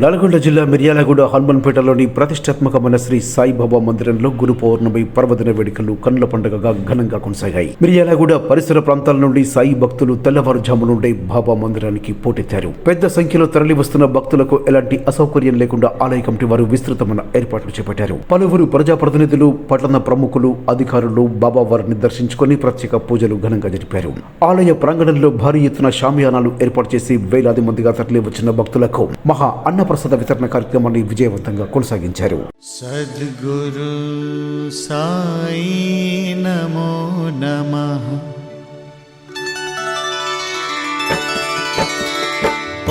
నల్గొండ జిల్లా మిర్యాలగూడ హనుమన్పేటలోని ప్రతిష్టాత్మకమైన శ్రీ సాయిబాబా మందిరంలో గురు పౌర్ణమి పర్వదిన వేడుకలు కన్నుల పండుగగా ఘనంగా కొనసాగాయి. మిర్యాలగూడ పరిసర ప్రాంతాల నుండి సాయి భక్తులు తెల్లవారుజాము నుండి బాబా మందిరానికి పోటెత్తారు. పెద్ద సంఖ్యలో తరలి వస్తున్న భక్తులకు ఎలాంటి అసౌకర్యం లేకుండా ఆలయ కమిటీ వారు విస్తృతమైన ఏర్పాట్లు చేపట్టారు. పలువురు ప్రజాప్రతినిధులు పట్టణ ప్రముఖులు అధికారులు బాబా వారిని దర్శించుకుని ప్రత్యేక పూజలు ఘనంగా జరిపారు. ఆలయ ప్రాంగణంలో భారీ ఎత్తున షామియానాలు ఏర్పాటు చేసి వేలాది మందిగా తరలి వచ్చిన భక్తులకు మహా అన్న ప్రసాద వితరణ కార్యక్రమాన్ని విజయవంతంగా కొనసాగించారు. సద్గురు సాయి నమో నమః.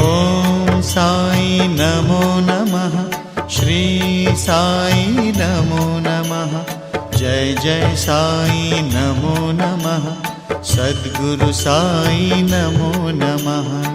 ఓం సాయి నమో నమః. శ్రీ సాయి నమో నమః. జయ జయ సాయి నమో నమః. సద్గురు సాయి నమో నమః.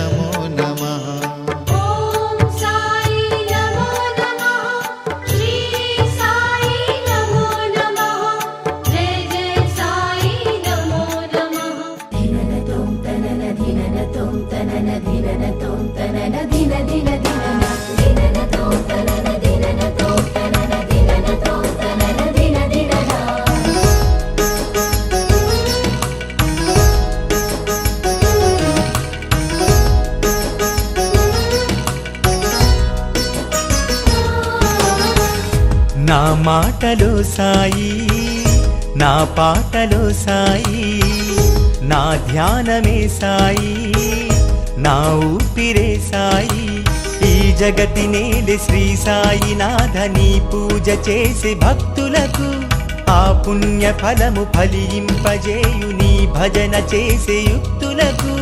పాటలు సాయి నా పాటలు సాయి నా ధ్యానమే సాయి నా ఊపిరే సాయి ఈ జగతి నేలి శ్రీ సాయి నాథని పూజ చేసి భక్తులకు ఆ పుణ్య ఫలము ఫలింపజేయు నీ భజన చేసే యుక్తులకు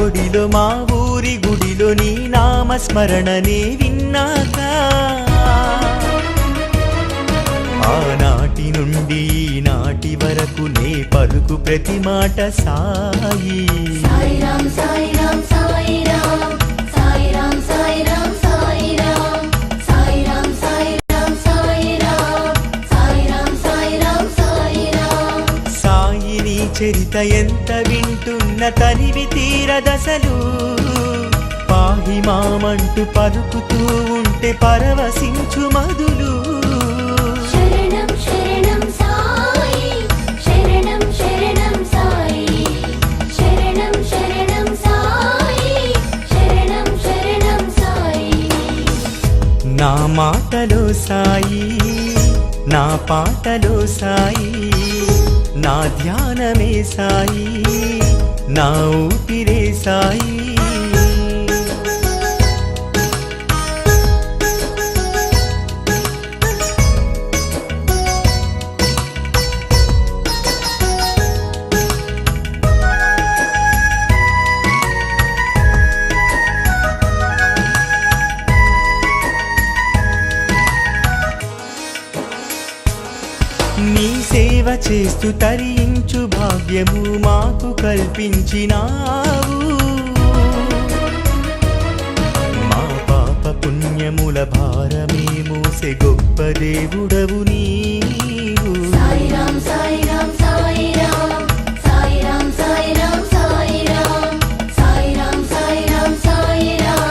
ఒడిలో మా ఊరి గుడిలో నీ నామస్మరణనే విన్నాక ఆనాటి నుండి నాటి వరకు నే పలుకు ప్రతి మాట సాయి చరిత ఎంత వి తరిమిన తరివి తీర దశలు పాహి మామంటూ పలుకుతూ ఉంటే పరవశించు మధులు. నా మాటలో సాయి నా పాటలో సాయి నా ధ్యానమే సాయి. నా ఊపిరే సాయి. నీ సేవ చేస్తూ తరించు భాగ్యము మాకు కల్పించినావు మా పాప పుణ్యముల భారమే మోసే గొప్ప దేవుడవు నీవు సాయిరాం సాయిరాం సాయిరాం సాయిరాం సాయిరాం సాయిరాం సాయిరాం సాయిరాం సాయిరాం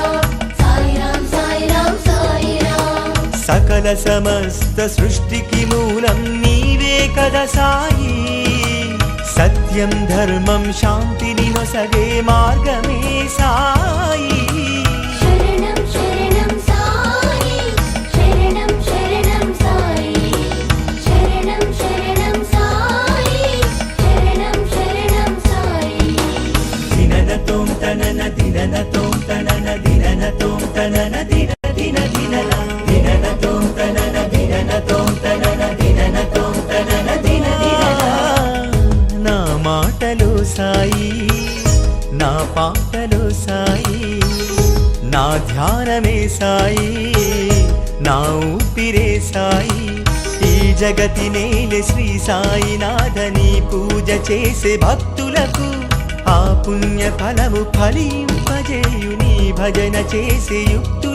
సాయిరాం సాయిరాం సాయిరాం సకల సమస్త సృష్టికి మూలం నీవే కదా సాయి సత్యం ధర్మం శాంతిని నొసగే మార్గమే సాయి. ఆశలు సాయి. నా ధ్యానమే సాయి నా ఊపిరే సాయి. ఈ జగతి నేల శ్రీ సాయినాథని పూజ చేసే భక్తులకు ఆ పుణ్య ఫలము ఫలింపజేయు నీ భజన చేసే యుక్తు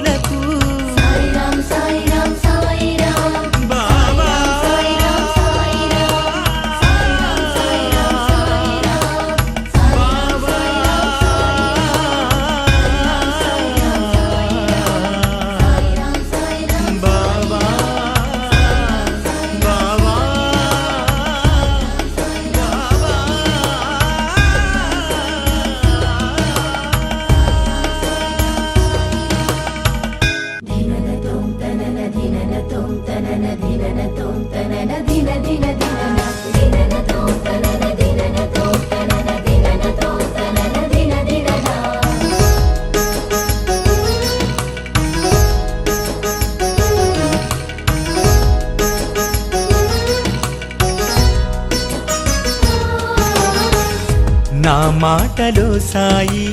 మాటలో సాయి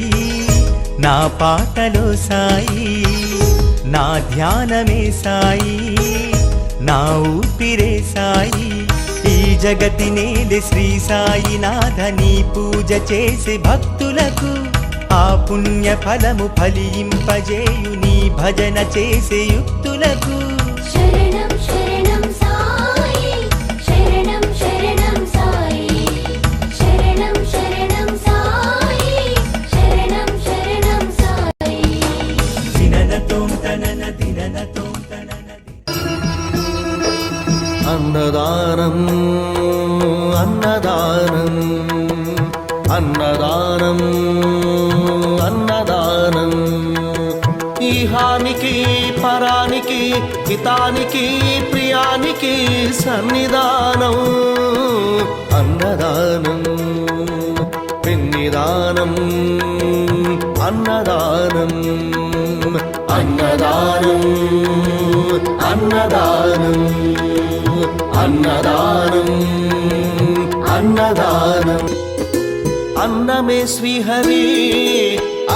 నా పాటలో సాయి నా ధ్యానమే సాయి నా ఊపిరే సాయి ఈ జగతి నేల శ్రీ సాయినాథని పూజ చేసి భక్తులకు ఆ పుణ్య ఫలము ఫలింపజేయు నీ భజన చేసే యుక్తులకు పరానికి హితానికి ప్రియానికి సన్నిధానం అన్నదానం పిన్నిదానం అన్నదానం అన్నదానం అన్నదానం అన్నదానం అన్నదానం అన్నమే శ్రీహరి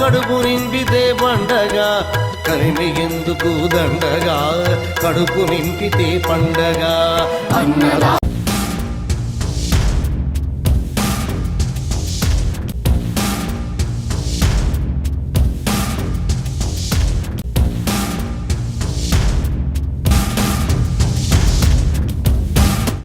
కడుపు నింపితే పండగ కలిమి ఎందుకు దండగా? కడుపు నింపితే పండగ. అన్నదా